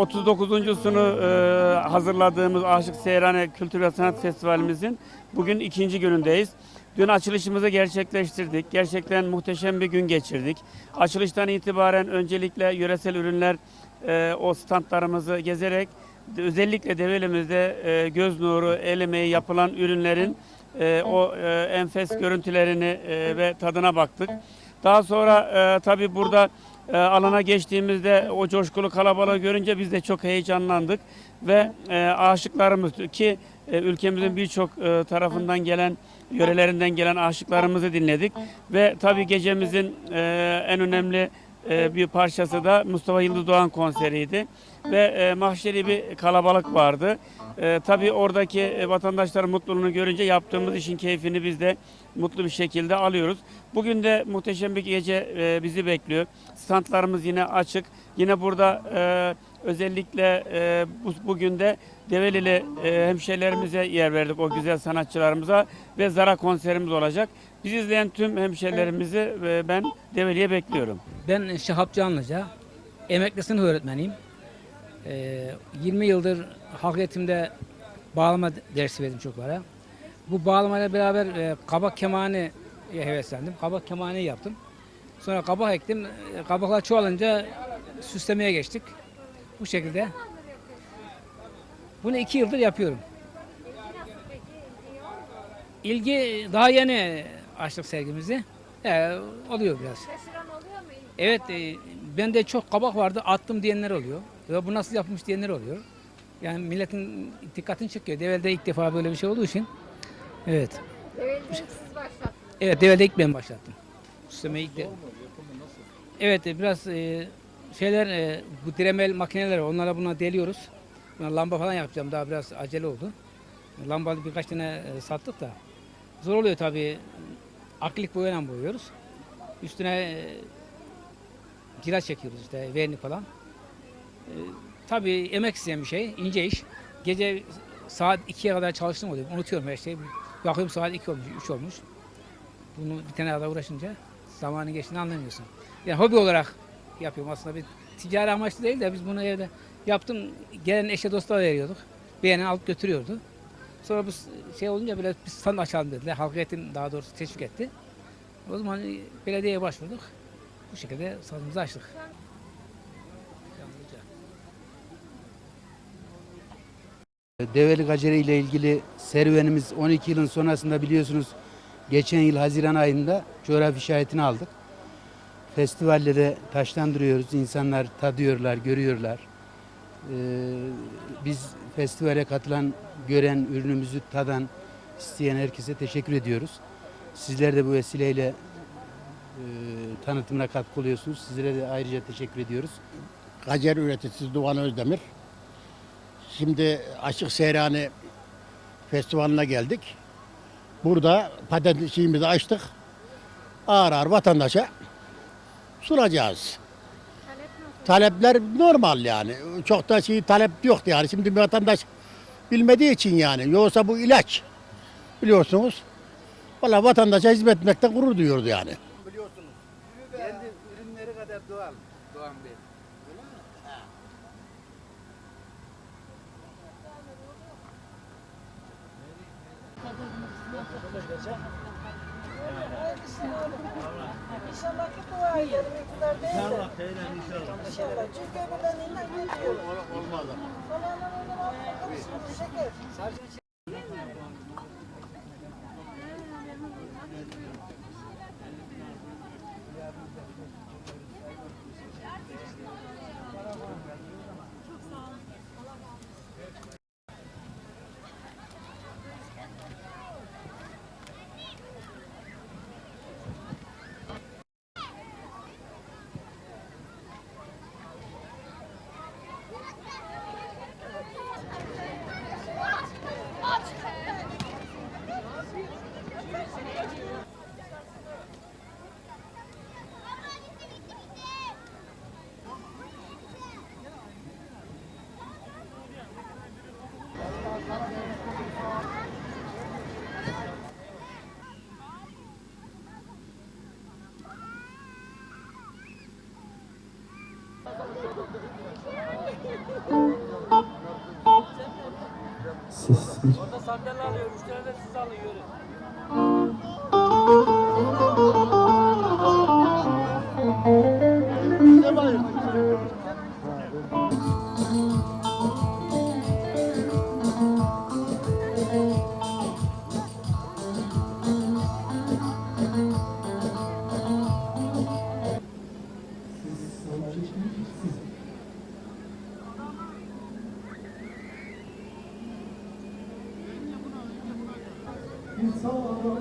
39.sunu e, hazırladığımız Aşık Seyrane Kültür ve Sanat Festivalimizin bugün ikinci günündeyiz. Dün açılışımızı gerçekleştirdik. Gerçekten muhteşem bir gün geçirdik. Açılıştan itibaren öncelikle yöresel ürünler e, o standlarımızı gezerek özellikle Develimizde e, göz nuru, el emeği yapılan ürünlerin e, o e, enfes görüntülerini e, ve tadına baktık. Daha sonra e, tabii burada e, alana geçtiğimizde o coşkulu kalabalığı görünce biz de çok heyecanlandık ve e, aşıklarımız ki e, ülkemizin birçok e, tarafından gelen yörelerinden gelen aşıklarımızı dinledik ve tabii gecemizin en önemli bir parçası da Mustafa Yıldız Doğan konseriydi ve e, mahşeri bir kalabalık vardı. E, tabii oradaki e, vatandaşların mutluluğunu görünce yaptığımız işin keyfini biz de mutlu bir şekilde alıyoruz. Bugün de muhteşem bir gece bizi bekliyor. Standlarımız yine açık. Yine burada özellikle e, bu, bugün de Develili e, hemşehrilerimize yer verdik o güzel sanatçılarımıza ve Zara konserimiz olacak. Biz izleyen tüm hemşehrilerimizi e, ben Develi'ye bekliyorum. Ben Şahap Canlıca, emekli sınıf öğretmeniyim. Ee, 20 yıldır halk eğitimde bağlama dersi verdim çocuklara. Bu bağlamayla beraber e, kabak kemani heveslendim. Kabak kemani yaptım. Sonra kabak ektim. E, Kabaklar çoğalınca süslemeye geçtik. Bu şekilde. Bunu iki yıldır yapıyorum. İlgi daha yeni açtık sergimizi. Ee, oluyor biraz. Evet, e, bende çok kabak vardı, attım diyenler oluyor. Ve bu nasıl yapmış diyenler oluyor. Yani milletin dikkatini çekiyor. Develde ilk defa böyle bir şey olduğu için. Evet. Develi'yi siz başlattınız. Evet, develde ilk ben başlattım. Süslemeyi ilk de. Evet, e, biraz e, şeyler, e, bu diremel makineler, onlara buna deliyoruz. Buna lamba falan yapacağım, daha biraz acele oldu. Lambalı birkaç tane e, sattık da. Zor oluyor tabii. Akrilik boyayla boyuyoruz. Üstüne e, cila çekiyoruz işte, vernik falan. E, tabii emek isteyen bir şey, ince iş. Gece saat 2'ye kadar çalıştım oluyor. Unutuyorum her şeyi. Bakıyorum saat 2 olmuş, 3 olmuş. Bunu bir tane kadar uğraşınca zamanın geçtiğini anlamıyorsun. Yani hobi olarak yapıyorum aslında bir ticari amaçlı değil de biz bunu evde yaptım. Gelen eşe dosta veriyorduk. Beğenen alıp götürüyordu. Sonra bu şey olunca böyle bir stand açalım dediler. Halk eğitim daha doğrusu teşvik etti. O zaman belediyeye başvurduk. Bu şekilde standımızı açtık. Develi Gacere ile ilgili serüvenimiz 12 yılın sonrasında biliyorsunuz geçen yıl Haziran ayında coğrafi işaretini aldık. Festivalle de taşlandırıyoruz. İnsanlar tadıyorlar, görüyorlar. Ee, biz festivale katılan, gören, ürünümüzü tadan, isteyen herkese teşekkür ediyoruz. Sizler de bu vesileyle e, tanıtımına katkı oluyorsunuz. Sizlere de ayrıca teşekkür ediyoruz. Gacer üreticisi Doğan Özdemir. Şimdi Aşık Seyrani Festivali'ne geldik. Burada patent şeyimizi açtık. Ağır ağır vatandaşa sunacağız. Talepler normal yani. Çok da şey talep yok yani. Şimdi bir vatandaş bilmediği için yani. Yoksa bu ilaç biliyorsunuz. Valla vatandaşa hizmet etmekten gurur duyuyordu yani. Kendi ürünleri kadar doğal. Doğan Bey. İnşallah ki dua edelim iktidar değil de. İnşallah teyzen inşallah. İnşallah çünkü öbürlerinden geçiyor. Olmaz. Şeker. Sessiz. Orada sandalye alıyor, müşteriler sizi alıyor. insana